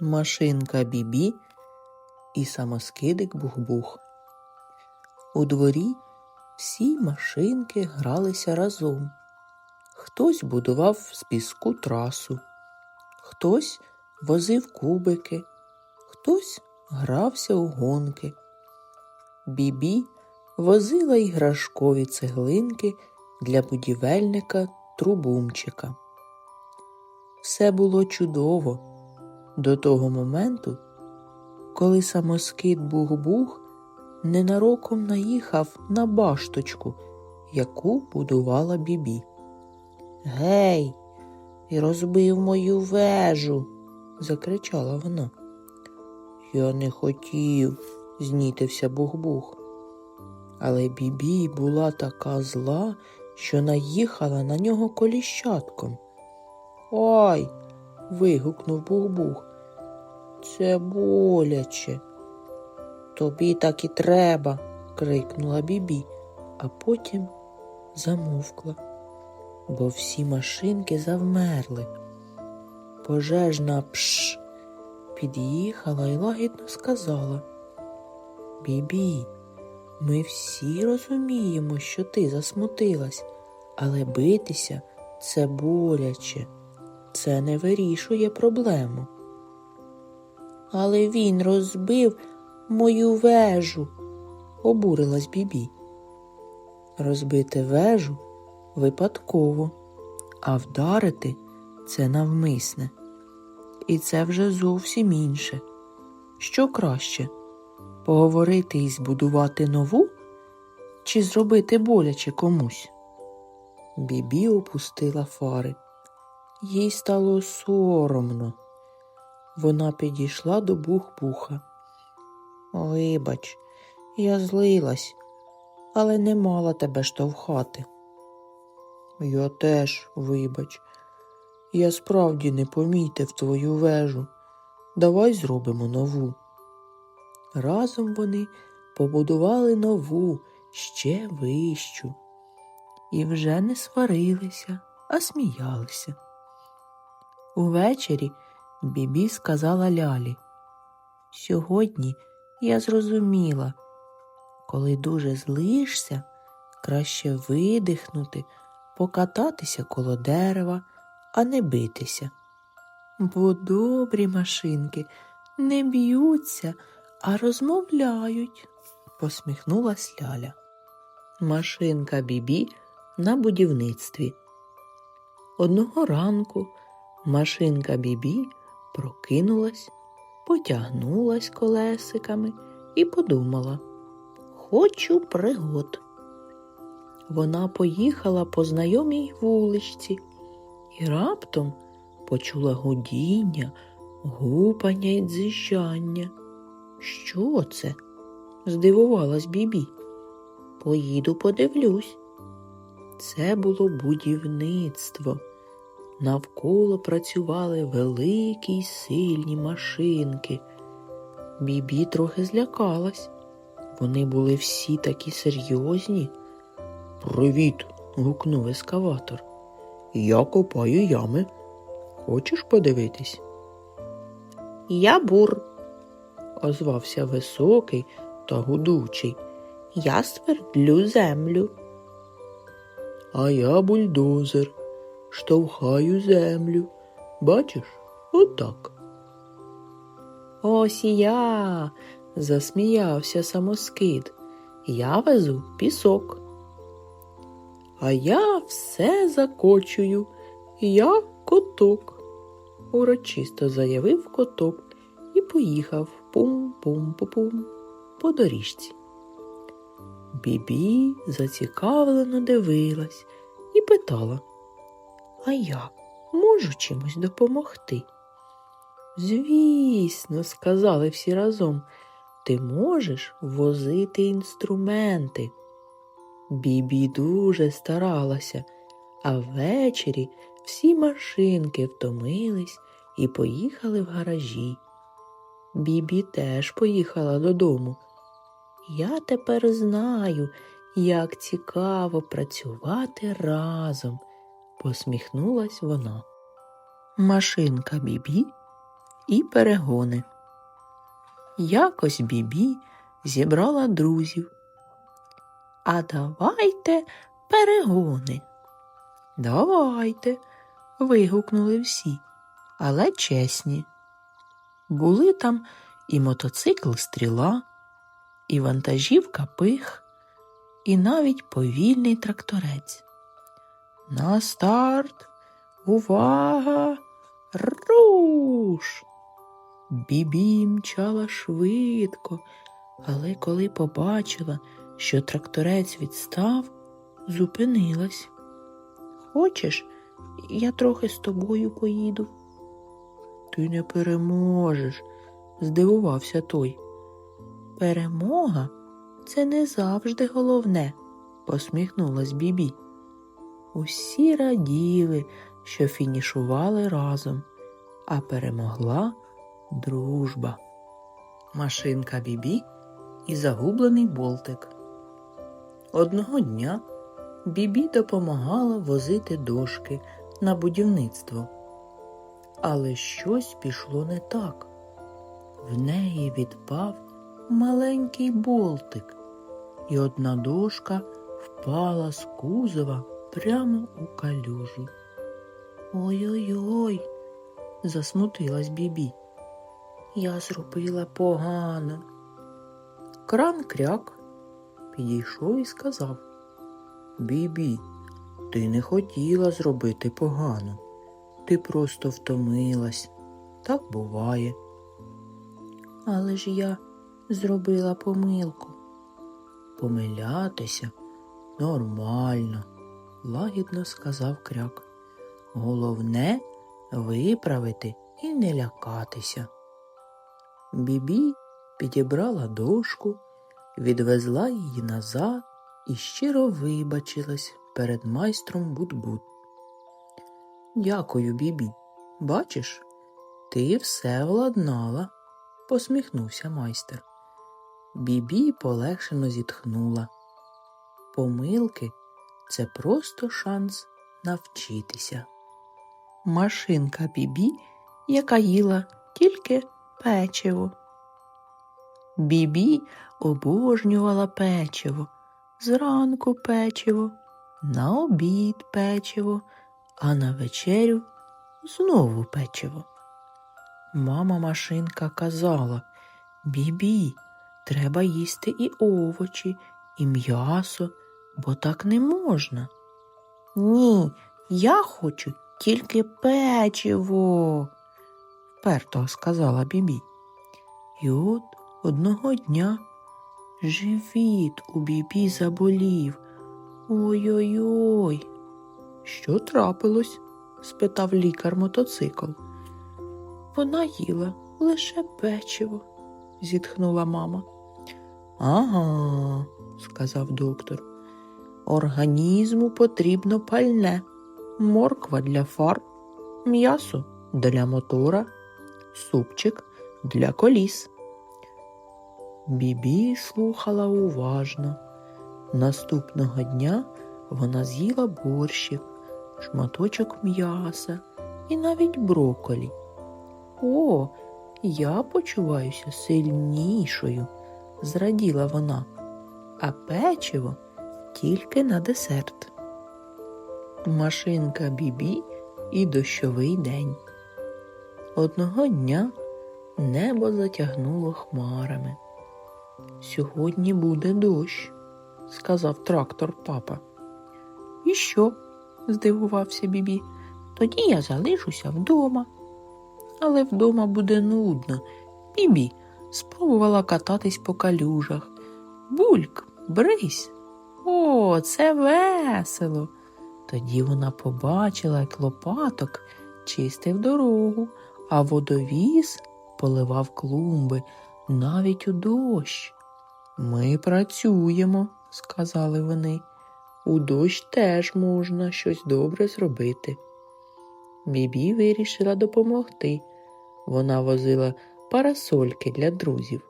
машинка Бібі і самоскидик Бух-Бух. У дворі всі машинки гралися разом. Хтось будував з піску трасу, хтось возив кубики, хтось грався у гонки. Бібі возила іграшкові цеглинки для будівельника Трубумчика. Все було чудово до того моменту, коли самоскид Бух-Бух ненароком наїхав на башточку, яку будувала Бібі. Гей, і розбив мою вежу, закричала вона. Я не хотів, знітився Бух-Бух. Але Бібі була така зла, що наїхала на нього коліщатком. Ой. Вигукнув Бух-Бух. Це боляче. Тобі так і треба, крикнула Бібі, а потім замовкла, бо всі машинки завмерли. Пожежна пш під'їхала і лагідно сказала. Бібі, ми всі розуміємо, що ти засмутилась, але битися це боляче, це не вирішує проблему. Але він розбив мою вежу, обурилась Бібі. Розбити вежу випадково, а вдарити це навмисне. І це вже зовсім інше. Що краще поговорити і збудувати нову, чи зробити боляче комусь? Бібі опустила фари. Їй стало соромно. Вона підійшла до бух-буха. Вибач, я злилась, але не мала тебе штовхати. Я теж, вибач, я справді не помітив твою вежу. Давай зробимо нову. Разом вони побудували нову, ще вищу, і вже не сварилися, а сміялися. Увечері Бібі сказала Лялі. Сьогодні я зрозуміла, коли дуже злишся, краще видихнути, покататися коло дерева, а не битися. Бо добрі машинки не б'ються, а розмовляють, посміхнулась Ляля. Машинка Бібі на будівництві. Одного ранку машинка Бібі прокинулась, потягнулась колесиками і подумала Хочу пригод. Вона поїхала по знайомій вуличці і раптом почула гудіння, гупання й дзижання. Що це? здивувалась Бібі. Поїду подивлюсь. Це було будівництво. Навколо працювали великі й сильні машинки. Бібі трохи злякалась. Вони були всі такі серйозні. Привіт. гукнув ескаватор. Я копаю ями. Хочеш подивитись? Я бур, озвався високий та гудучий. Я свердлю землю. А я бульдозер, штовхаю землю. Бачиш, отак. Ось я, засміявся самоскид. Я везу пісок. А я все закочую, я коток, урочисто заявив коток і поїхав пум-пум-пум по доріжці. Бібі зацікавлено дивилась і питала, а я можу чимось допомогти? Звісно, сказали всі разом, ти можеш возити інструменти. Бібі дуже старалася, а ввечері всі машинки втомились і поїхали в гаражі. Бібі теж поїхала додому. Я тепер знаю, як цікаво працювати разом, посміхнулась вона. Машинка Бібі і перегони. Якось Бібі зібрала друзів. А давайте перегони. Давайте. вигукнули всі, але чесні. Були там і мотоцикл стріла, і вантажівка пих, і навіть повільний тракторець. На старт, увага, руш! Бібі мчала швидко, але коли побачила, що тракторець відстав, зупинилась. Хочеш, я трохи з тобою поїду? Ти не переможеш, здивувався той. Перемога це не завжди головне, посміхнулась Бібі. Усі раділи, що фінішували разом, а перемогла дружба. Машинка Бібі і загублений болтик. Одного дня Бібі допомагала возити дошки на будівництво. Але щось пішло не так. В неї відпав маленький болтик, і одна дошка впала з кузова прямо у калюжу. Ой-ой-ой, засмутилась Бібі. Я зробила погано. Кран кряк підійшов і сказав Бібі, ти не хотіла зробити погано. Ти просто втомилась. Так буває. Але ж я зробила помилку. Помилятися нормально, лагідно сказав кряк. Головне виправити і не лякатися. Бібі підібрала дошку, відвезла її назад і щиро вибачилась перед майстром Бут-Бут. Дякую, Бібі. Бачиш, ти все владнала, посміхнувся майстер. Бібі полегшено зітхнула. Помилки це просто шанс навчитися. Машинка Бібі, яка їла тільки печиво. Бібі обожнювала печиво. Зранку печиво, на обід печиво, а на вечерю знову печиво. Мама машинка казала Бібі, треба їсти і овочі, і м'ясо, бо так не можна. Ні, я хочу тільки печиво, вперто сказала Бібі. І от одного дня живіт у Бібі заболів. Ой-ой-ой. Що трапилось? спитав лікар мотоцикл. Вона їла лише печиво, зітхнула мама. Ага, сказав доктор. Організму потрібно пальне, морква для фар, м'ясо для мотора, супчик для коліс. Бібі слухала уважно. Наступного дня вона з'їла борщик, шматочок м'яса і навіть броколі. О, я почуваюся сильнішою, зраділа вона, а печиво тільки на десерт. Машинка Бібі і дощовий день. Одного дня небо затягнуло хмарами. Сьогодні буде дощ, сказав трактор папа. І що? здивувався Бібі. Тоді я залишуся вдома. Але вдома буде нудно. Бібі спробувала кататись по калюжах. Бульк, брись. О, це весело. Тоді вона побачила, як лопаток чистив дорогу, а водовіз поливав клумби навіть у дощ. Ми працюємо, сказали вони. У дощ теж можна щось добре зробити. Бібі вирішила допомогти. Вона возила парасольки для друзів.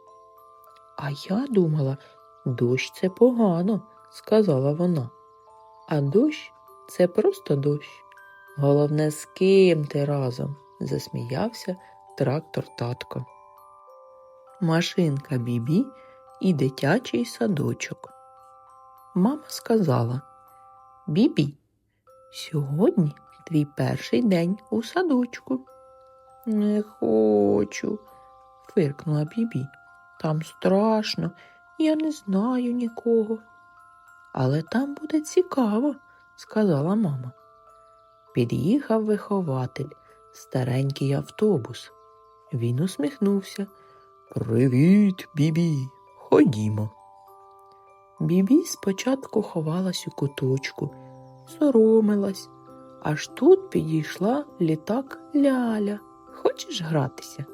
А я думала, дощ це погано, сказала вона. А дощ це просто дощ. Головне, з ким ти разом, засміявся трактор татко. Машинка Бібі і дитячий садочок. Мама сказала Бібі, сьогодні твій перший день у садочку. Не хочу, фиркнула Бібі. Там страшно, я не знаю нікого. Але там буде цікаво, сказала мама. Під'їхав вихователь, старенький автобус. Він усміхнувся. Привіт, Бібі, ходімо. Бібі спочатку ховалась у куточку, соромилась, аж тут підійшла літак Ляля. Хочеш гратися?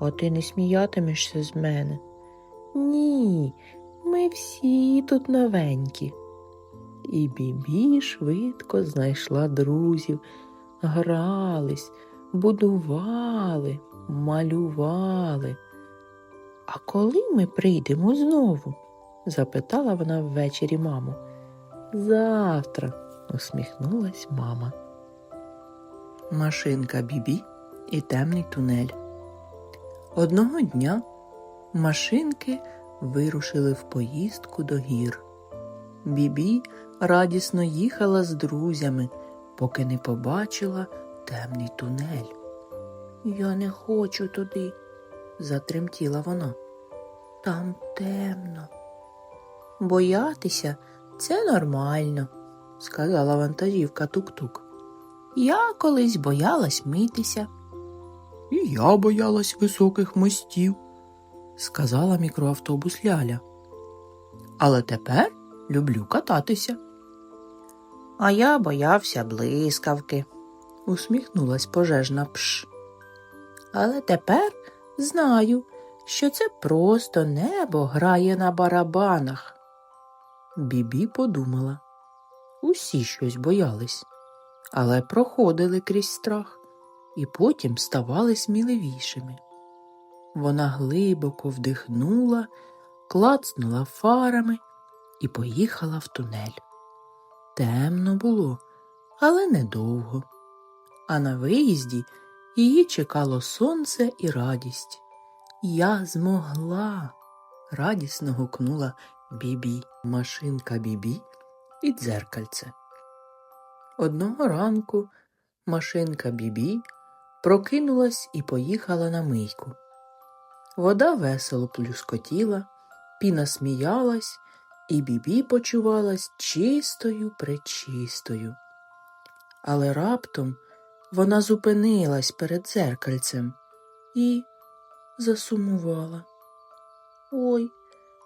А ти не сміятимешся з мене? Ні, ми всі тут новенькі. І Бібі швидко знайшла друзів, грались, будували, малювали. А коли ми прийдемо знову? запитала вона ввечері маму. Завтра, усміхнулась мама. Машинка Бібі і темний тунель. Одного дня машинки вирушили в поїздку до гір. Бібі радісно їхала з друзями, поки не побачила темний тунель. Я не хочу туди, затремтіла вона. Там темно. Боятися це нормально, сказала вантажівка тук-тук. Я колись боялась митися. І я боялась високих мостів, сказала мікроавтобус Ляля. Але тепер люблю кататися. А я боявся блискавки, усміхнулась пожежна пш. Але тепер знаю, що це просто небо грає на барабанах. Бібі подумала. Усі щось боялись, але проходили крізь страх і потім ставали сміливішими. Вона глибоко вдихнула, клацнула фарами і поїхала в тунель. Темно було, але недовго. А на виїзді її чекало сонце і радість. Я змогла. радісно гукнула Бібі, машинка Бібі і дзеркальце. Одного ранку машинка Бібі прокинулась і поїхала на мийку. Вода весело плюскотіла, піна сміялась, і Бібі почувалась чистою пречистою. Але раптом вона зупинилась перед дзеркальцем і засумувала. Ой,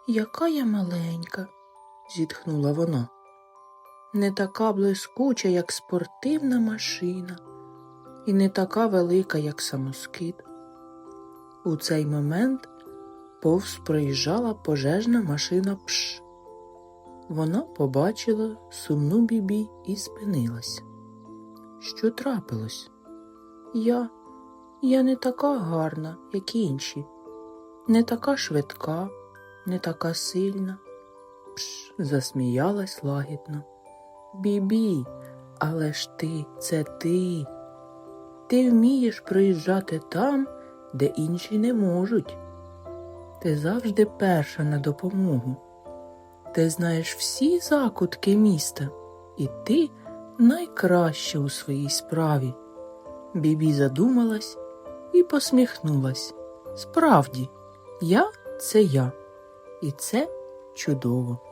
яка я маленька, зітхнула вона. Не така блискуча, як спортивна машина, і не така велика, як самоскид. У цей момент повз проїжджала пожежна машина пш. Вона побачила сумну бібі і спинилась. Що трапилось? Я, я не така гарна, як інші, не така швидка, не така сильна. Пш, засміялась лагідно. Бібі, але ж ти, це ти. Ти вмієш проїжджати там, де інші не можуть. Ти завжди перша на допомогу. Ти знаєш всі закутки міста, і ти найкраща у своїй справі. Бібі задумалась і посміхнулась. Справді, я це я, і це чудово.